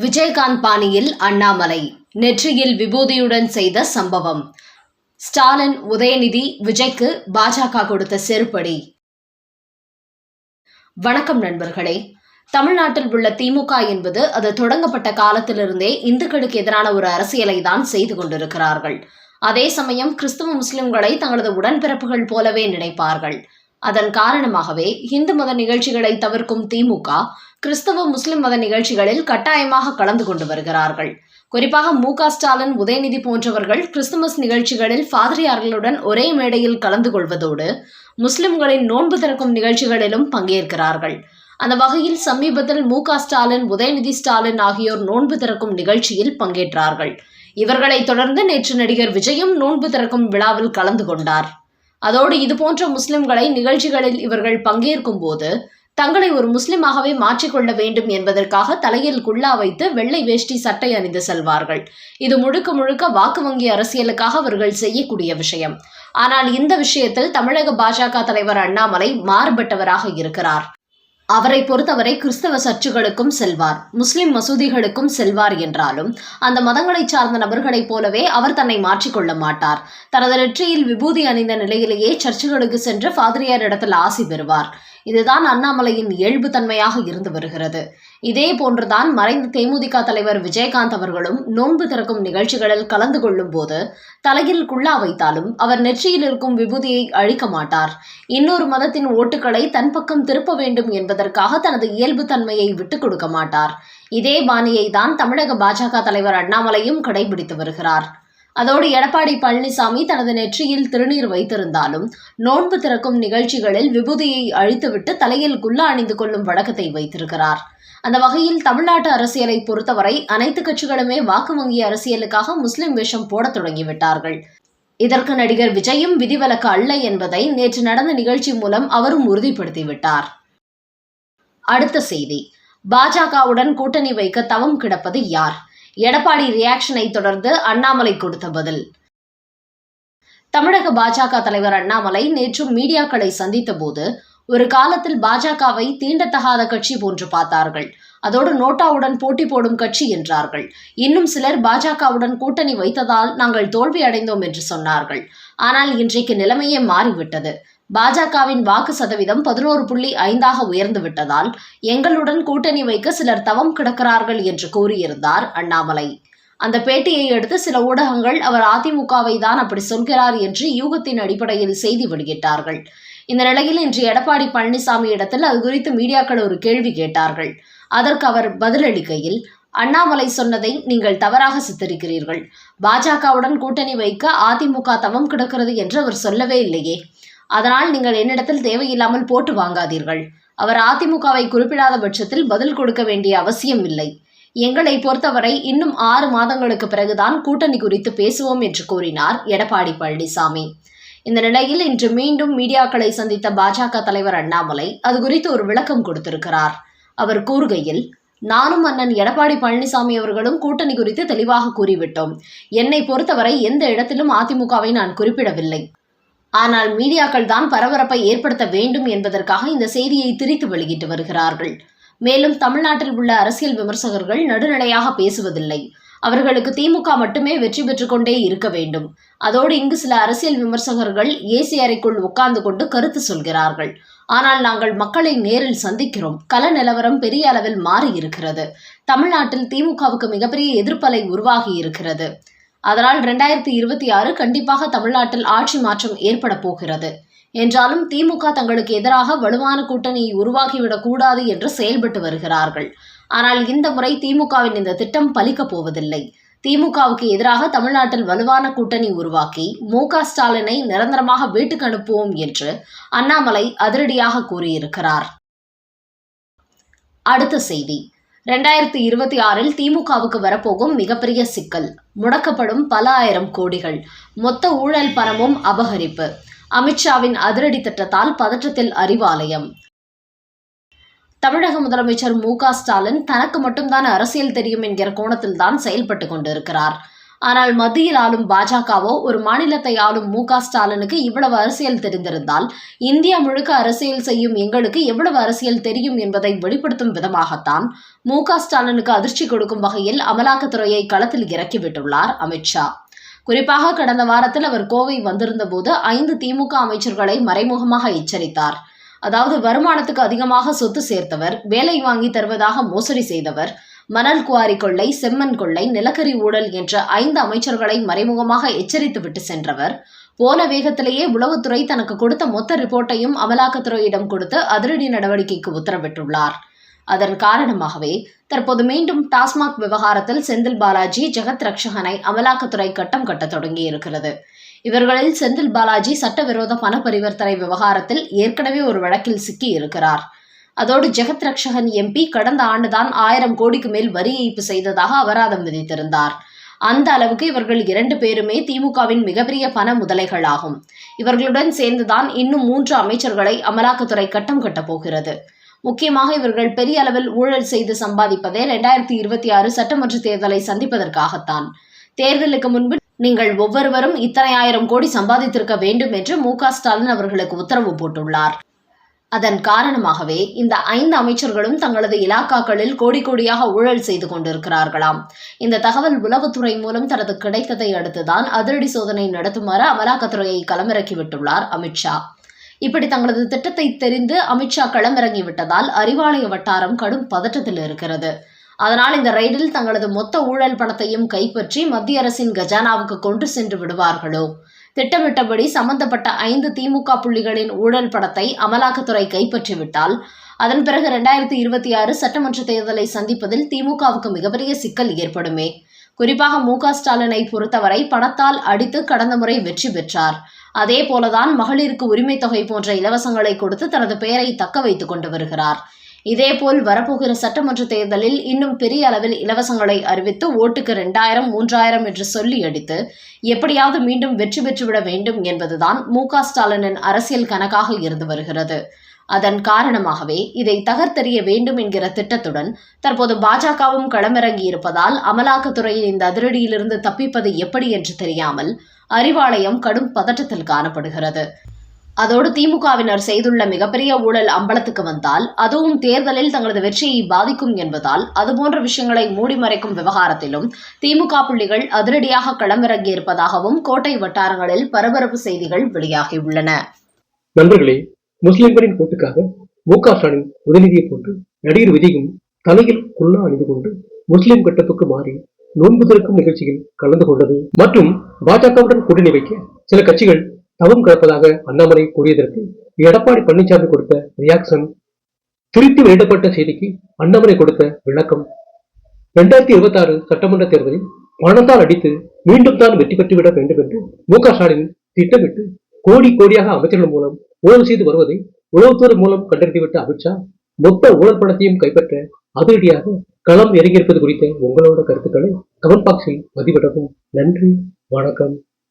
விஜயகாந்த் பாணியில் அண்ணாமலை. நெற்றியில் விபூதியுடன் செய்த சம்பவம். ஸ்டாலின் உதயநிதி விஜய்க்கு பாஜக கொடுத்த செருப்படி. வணக்கம் நண்பர்களே. தமிழ்நாட்டில் உள்ள திமுக என்பது அது தொடங்கப்பட்ட காலத்திலிருந்தே இந்துக்களுக்கு எதிரான ஒரு அரசியலை தான் செய்து கொண்டிருக்கிறார்கள். அதே சமயம் கிறிஸ்துவ முஸ்லிம்களை தங்களது உடன்பிறப்புகள் போலவே நினைப்பார்கள். அதன் காரணமாகவே இந்து மத நிகழ்ச்சிகளை தவிர்க்கும் திமுக கிறிஸ்தவ முஸ்லிம் மத நிகழ்ச்சிகளில் கட்டாயமாக கலந்து கொண்டு வருகிறார்கள். குறிப்பாக மு ஸ்டாலின் உதயநிதி போன்றவர்கள் கிறிஸ்துமஸ் நிகழ்ச்சிகளில் ஃபாதரியார்களுடன் ஒரே மேடையில் கலந்து கொள்வதோடு முஸ்லிம்களின் நோன்பு திறக்கும் நிகழ்ச்சிகளிலும் பங்கேற்கிறார்கள். அந்த வகையில் சமீபத்தில் மு ஸ்டாலின் உதயநிதி ஸ்டாலின் ஆகியோர் நோன்பு திறக்கும் நிகழ்ச்சியில் பங்கேற்றார்கள். இவர்களைத் தொடர்ந்து நேற்று நடிகர் விஜயும் நோன்பு திறக்கும் விழாவில் கலந்து கொண்டார். அதோடு இதுபோன்ற முஸ்லிம்களை நிகழ்ச்சிகளில் இவர்கள் பங்கேற்கும் போது தங்களை ஒரு முஸ்லிமாகவே மாற்றிக்கொள்ள வேண்டும் என்பதற்காக தலையில் குல்லா வைத்து வெள்ளை வேஷ்டி சட்டை அணிந்து செல்வார்கள். இது முழுக்க முழுக்க வாக்கு வங்கி அரசியலுக்காக அவர்கள் செய்யக்கூடிய விஷயம். ஆனால் இந்த விஷயத்தில் தமிழக பாஜக தலைவர் அண்ணாமலை மாறுபட்டவராக இருக்கிறார். அவரை பொறுத்தவரை கிறிஸ்தவ சர்ச்சுகளுக்கும் செல்வார் முஸ்லிம் மசூதிகளுக்கும் செல்வார் என்றாலும் அந்த மதங்களைச் சார்ந்த நபர்களைப் போலவே அவர் தன்னை மாற்றிக்கொள்ள மாட்டார். தனது நெற்றியில் விபூதி அணிந்த நிலையிலேயே சர்ச்சுகளுக்கு சென்று ஃபாதிரியார் இடத்தில் ஆசி பெறுவார். இதுதான் அண்ணாமலையின் இயல்பு தன்மையாக இருந்து வருகிறது. இதே போன்றுதான் மறைந்த தேமுதிக தலைவர் விஜயகாந்த் அவர்களும் நோன்பு திறக்கும் நிகழ்ச்சிகளில் கலந்து கொள்ளும் போது தலையில் குள்ளா வைத்தாலும் அவர் நெற்றியில் இருக்கும் விபூதியை அழிக்க மாட்டார். இன்னொரு மதத்தின் ஓட்டுகளை தன் பக்கம் திருப்ப வேண்டும் என்பதற்காக தனது இயல்பு தன்மையை விட்டுக் கொடுக்க மாட்டார். இதே பாணியை தான் தமிழக பாஜக தலைவர் அண்ணாமலையும் கடைபிடித்து வருகிறார். அதோடு எடப்பாடி பழனிசாமி தனது நெற்றியில் திருநீர் வைத்திருந்தாலும் நோன்பு திறக்கும் நிகழ்ச்சிகளில் விபூதியை அழித்துவிட்டு தலையில் குல்லா அணிந்து கொள்ளும் வழக்கத்தை வைத்திருக்கிறார். அந்த வகையில் தமிழ்நாட்டு அரசியலை பொறுத்தவரை அனைத்து கட்சிகளுமே வாக்கு வங்கி அரசியலுக்காக முஸ்லிம் வேஷம் போடத் தொடங்கிவிட்டார்கள். இதற்கு நடிகர் விஜயும் விதிவிலக்கு அல்ல என்பதை நேற்று நடந்த நிகழ்ச்சி மூலம் அவரும் உறுதிப்படுத்திவிட்டார். அடுத்த செய்தி. பாஜகவுடன் கூட்டணி வைக்க தவம் கிடப்பது யார்? எடப்பாடி ரியாக்ஷனை தொடர்ந்து அண்ணாமலை கொடுத்த பதில். தமிழக பாஜக தலைவர் அண்ணாமலை நேற்று மீடியாக்களை சந்தித்த போது ஒரு காலத்தில் பாஜகவை தீண்டத்தகாத கட்சி போன்று பார்த்தார்கள். அதோடு நோட்டாவுடன் போட்டி போடும் கட்சி என்றார்கள். இன்னும் சிலர் பாஜகவுடன் கூட்டணி வைத்ததால் நாங்கள் தோல்வி அடைந்தோம் என்று சொன்னார்கள். ஆனால் இன்றைக்கு நிலைமையே மாறிவிட்டது. பாஜகவின் வாக்கு சதவீதம் பதினோரு புள்ளி ஐந்தாக உயர்ந்து விட்டதால் எங்களுடன் கூட்டணி வைக்க சிலர் தவம் கிடக்கிறார்கள் என்று கூறியிருந்தார் அண்ணாமலை. அந்த பேட்டியை அடுத்து சில ஊடகங்கள் அவர் அதிமுகவை தான் அப்படி சொல்கிறார் என்று யூகத்தின் அடிப்படையில் செய்தி வெளியிட்டார்கள். இந்த நிலையில் இன்று எடப்பாடி பழனிசாமி இடத்தில் அது குறித்து மீடியாக்கள் ஒரு கேள்வி கேட்டார்கள். அதற்கு அவர் பதிலளிக்கையில் அண்ணாமலை சொன்னதை நீங்கள் தவறாக சித்தரிக்கிறீர்கள். பாஜகவுடன் கூட்டணி வைக்க அதிமுக தவம் கிடக்கிறது என்று அவர் சொல்லவே இல்லையே. அதனால் நீங்கள் என்னிடத்தில் தேவையில்லாமல் போட்டு வாங்காதீர்கள். அவர் அதிமுகவை குறிப்பிடாத பட்சத்தில் பதில் கொடுக்க வேண்டிய அவசியம் இல்லை. எங்களை பொறுத்தவரை இன்னும் ஆறு மாதங்களுக்கு பிறகுதான் கூட்டணி குறித்து பேசுவோம் என்று கூறினார் எடப்பாடி பழனிசாமி. இந்த நிலையில் இன்று மீண்டும் மீடியாக்களை சந்தித்த பாஜக தலைவர் அண்ணாமலை அது குறித்து ஒரு விளக்கம் கொடுத்திருக்கிறார். அவர் கூறுகையில் நானும் அண்ணன் எடப்பாடி பழனிசாமி அவர்களும் கூட்டணி குறித்து தெளிவாக கூறிவிட்டோம். என்னை பொறுத்தவரை எந்த இடத்திலும் அதிமுகவை நான் குறிப்பிடவில்லை. ஆனால் மீடியாக்கள் தான் பரபரப்பை ஏற்படுத்த வேண்டும் என்பதற்காக இந்த செய்தியை திரித்து வெளியிட்டு வருகிறார்கள். மேலும் தமிழ்நாட்டில் உள்ள அரசியல் விமர்சகர்கள் நடுநிலையாக பேசுவதில்லை. அவர்களுக்கு திமுக மட்டுமே வெற்றி பெற்று கொண்டே இருக்க வேண்டும். அதோடு இங்கு சில அரசியல் விமர்சகர்கள் ஏசி அறைக்குள் உட்கார்ந்து கொண்டு கருத்து சொல்கிறார்கள். ஆனால் நாங்கள் மக்களை நேரில் சந்திக்கிறோம். கல நிலவரம் பெரிய அளவில் மாறி இருக்கிறது தமிழ்நாட்டில் திமுகவுக்கு மிகப்பெரிய எதிர்ப்பலை உருவாகி இருக்கிறது அதனால் ரெண்டாயிரத்தி இருபத்தி ஆறு கண்டிப்பாக தமிழ்நாட்டில் ஆட்சி மாற்றம் ஏற்பட போகிறது. என்றாலும் திமுக தங்களுக்கு எதிராக வலுவான கூட்டணியை உருவாக்கிவிடக் கூடாது என்று செயல்பட்டு வருகிறார்கள். ஆனால் இந்த முறை திமுகவின் இந்த திட்டம் பலிக்கப் போவதில்லை. திமுகவுக்கு எதிராக தமிழ்நாட்டில் வலுவான கூட்டணி உருவாக்கி மு க ஸ்டாலினை நிரந்தரமாக வீட்டுக்கு அனுப்புவோம் என்று அண்ணாமலை அதிரடியாக கூறியிருக்கிறார். அடுத்த செய்தி. ரெண்டாயிரத்தி இருபத்தி ஆறில் திமுகவுக்கு வரப்போகும் மிகப்பெரிய சிக்கல். முடக்கப்படும் பல ஆயிரம் கோடிகள். மொத்த ஊழல் பணமும் அபகரிப்பு. அமித்ஷாவின் அதிரடி திட்டத்தால் பதற்றத்தில் அறிவாலயம். தமிழக முதலமைச்சர் மு க ஸ்டாலின் தனக்கு மட்டும்தான் அரசியல் தெரியும் என்கிற கோணத்தில் தான் செயல்பட்டு கொண்டிருக்கிறார். ஆனால் மத்தியில் ஆளும் பாஜகவோ ஒரு மாநிலத்தை ஆளும் மு ஸ்டாலினுக்கு இவ்வளவு அரசியல் தெரிந்திருந்தால் இந்தியா முழுக்க அரசியல் செய்யும் எங்களுக்கு எவ்வளவு அரசியல் தெரியும் என்பதை வெளிப்படுத்தும் விதமாகத்தான் மு ஸ்டாலினுக்கு அதிர்ச்சி கொடுக்கும் வகையில் அமலாக்கத்துறையை களத்தில் இறக்கிவிட்டுள்ளார் அமித்ஷா குறிப்பாக கடந்த வாரத்தில் அவர் கோவை வந்திருந்தபோது ஐந்து திமுக அமைச்சர்களை மறைமுகமாக எச்சரித்தார். அதாவது வருமானத்துக்கு அதிகமாக சொத்து சேர்த்தவர் வேலை வாங்கி தருவதாக மோசடி செய்தவர் மணல் குவாரி கொள்ளை செம்மண் கொள்ளை நிலக்கரி ஊழல் என்ற ஐந்து அமைச்சர்களை மறைமுகமாக எச்சரித்துவிட்டு சென்றவர். போன வேகத்திலேயே உளவுத்துறை தனக்கு கொடுத்த மொத்த ரிப்போர்ட்டையும் அமலாக்கத்துறையிடம் கொடுத்து அதிரடி நடவடிக்கைக்கு உத்தரவிட்டுள்ளார். அதன் காரணமாகவே தற்போது மீண்டும் டாஸ்மாக் விவகாரத்தில் செந்தில் பாலாஜி ஜெகத் ரக்ஷகனை அமலாக்கத்துறை கட்டம் கட்ட தொடங்கியிருக்கிறது. இவர்களில் செந்தில் பாலாஜி சட்டவிரோத பண பரிவர்த்தனை விவகாரத்தில் ஏற்கனவே ஒரு வழக்கில் சிக்கி இருக்கிறார் அதோடு ஜெகத் ரக்ஷகன் எம்பி கடந்த ஆண்டுதான் ஆயிரம் கோடிக்கு மேல் வரி ஏய்ப்பு செய்ததாக அபராதம் விதித்திருந்தார். அந்த அளவுக்கு இவர்கள் இரண்டு பேருமே திமுகவின் மிகப்பெரிய பண முதலைகளாகும். இவர்களுடன் சேர்ந்துதான் இன்னும் மூன்று அமைச்சர்களை அமலாக்கத்துறை கட்டம் கட்டப் போகிறது. முக்கியமாக இவர்கள் பெரிய அளவில் ஊழல் செய்து சம்பாதிப்பதே இரண்டாயிரத்தி இருபத்தி ஆறு சட்டமன்ற தேர்தலை சந்திப்பதற்காகத்தான். தேர்தலுக்கு முன்பு நீங்கள் ஒவ்வொருவரும் இத்தனை ஆயிரம் கோடி சம்பாதித்திருக்க வேண்டும் என்று மு க ஸ்டாலின் அவர்களுக்கு உத்தரவு போட்டுள்ளார். அதன் காரணமாகவே இந்த ஐந்து அமைச்சர்களும் தங்களது இலாக்காக்களில் கோடி கோடியாக ஊழல் செய்து கொண்டிருக்கிறார்களாம். இந்த தகவல் உளவுத்துறை மூலம் தனது கிடைத்ததை அடுத்துதான் அதிரடி சோதனை நடத்துமாறு அமலாக்கத்துறையை களமிறக்கிவிட்டுள்ளார் அமித்ஷா இப்படி தங்களது திட்டத்தை தெரிந்து அமித்ஷா களமிறங்கிவிட்டதால் அறிவாலய வட்டாரம் கடும் பதற்றத்தில் இருக்கிறது. அதனால் இந்த ரெய்டில் தங்களது மொத்த ஊழல் பணத்தையும் கைப்பற்றி மத்திய அரசின் கஜானாவுக்கு கொண்டு சென்று விடுவார்களோ? திட்டமிட்டபடி சம்பந்தப்பட்ட ஐந்து திமுக புள்ளிகளின் ஊழல் படத்தை அமலாக்கத்துறை கைப்பற்றிவிட்டால் அதன் பிறகு இரண்டாயிரத்தி இருபத்தி ஆறு சட்டமன்ற தேர்தலை சந்திப்பதில் திமுகவுக்கு மிகப்பெரிய சிக்கல் ஏற்படுமே. குறிப்பாக மு க ஸ்டாலினை பொறுத்தவரை பணத்தால் அடித்து கடந்த முறை வெற்றி பெற்றார். அதே போலதான் மகளிருக்கு உரிமைத் தொகை போன்ற இலவசங்களை கொடுத்து தனது பெயரை தக்க வைத்துக் கொண்டு வருகிறார். இதேபோல் வரப்போகிற சட்டமன்ற தேர்தலில் இன்னும் பெரிய அளவில் இலவசங்களை அறிவித்து ஓட்டுக்கு ரெண்டாயிரம் மூன்றாயிரம் என்று சொல்லி அடித்து எப்படியாவது மீண்டும் வெற்றி பெற்றுவிட வேண்டும் என்பதுதான் மு க ஸ்டாலினின் அரசியல் கணக்காக இருந்து வருகிறது. அதன் காரணமாகவே இதை தகர்த்தெறிய வேண்டும் என்கிற திட்டத்துடன் தற்போது பாஜகவும் களமிறங்கி இருப்பதால் அமலாக்கத்துறையின் இந்த அதிரடியிலிருந்து தப்பிப்பது எப்படி என்று தெரியாமல் அறிவாலயம் கடும் பதட்டத்தில் காணப்படுகிறது. அதோடு திமுகவினர் செய்துள்ள மிகப்பெரிய ஊழல் அம்பலத்துக்கு வந்தால் அதுவும் தேர்தலில் தங்களது வெற்றியை பாதிக்கும் என்பதால் அதுபோன்ற விஷயங்களை மூடி மறைக்கும் விவகாரத்திலும் திமுக புள்ளிகள் அதிரடியாக களமிறங்கியிருப்பதாகவும் கோட்டை வட்டாரங்களில் பரபரப்பு செய்திகள் வெளியாகியுள்ளன நண்பர்களே முஸ்லிம்களின் கூட்டுக்காக மு க ஸ்டாலின் உதயநிதியை போன்று நடிகர் விஜயும் தலையில் குல்லா அணிந்து கொண்டு முஸ்லிம் கட்டப்புக்கு மாறி நோன்பு திறக்கும் நிகழ்ச்சியில் கலந்து கொண்டது மற்றும் பாஜகவுடன் கூட்டணி வைக்க சில கட்சிகள் தவம் கிடப்பதாக அண்ணாமலை கூறியதற்கு எடப்பாடி பழனிசாமி கொடுத்த ரியாக்ஷன் திருத்தி வெளியிடப்பட்ட செய்திக்கு அண்ணாமலை கொடுத்த விளக்கம். இரண்டாயிரத்தி இருபத்தி ஆறு சட்டமன்ற தேர்தலில் பணத்தால் அடித்து மீண்டும் தான் வெற்றி பெற்றுவிட வேண்டும் என்று மு க ஸ்டாலின் திட்டமிட்டு கோடி கோடியாக அமைச்சர்கள் மூலம் ஊழல் செய்து வருவதை உளவுத்துறை மூலம் கண்டறிந்துவிட்ட அமித்ஷா மொத்த ஊழல் பணத்தையும் கைப்பற்ற அதிரடியாக களம் இறங்கியிருப்பது குறித்த உங்களோட கருத்துக்களை கமெண்ட் பாக்ஸில் பதிவிடவும். நன்றி வணக்கம்.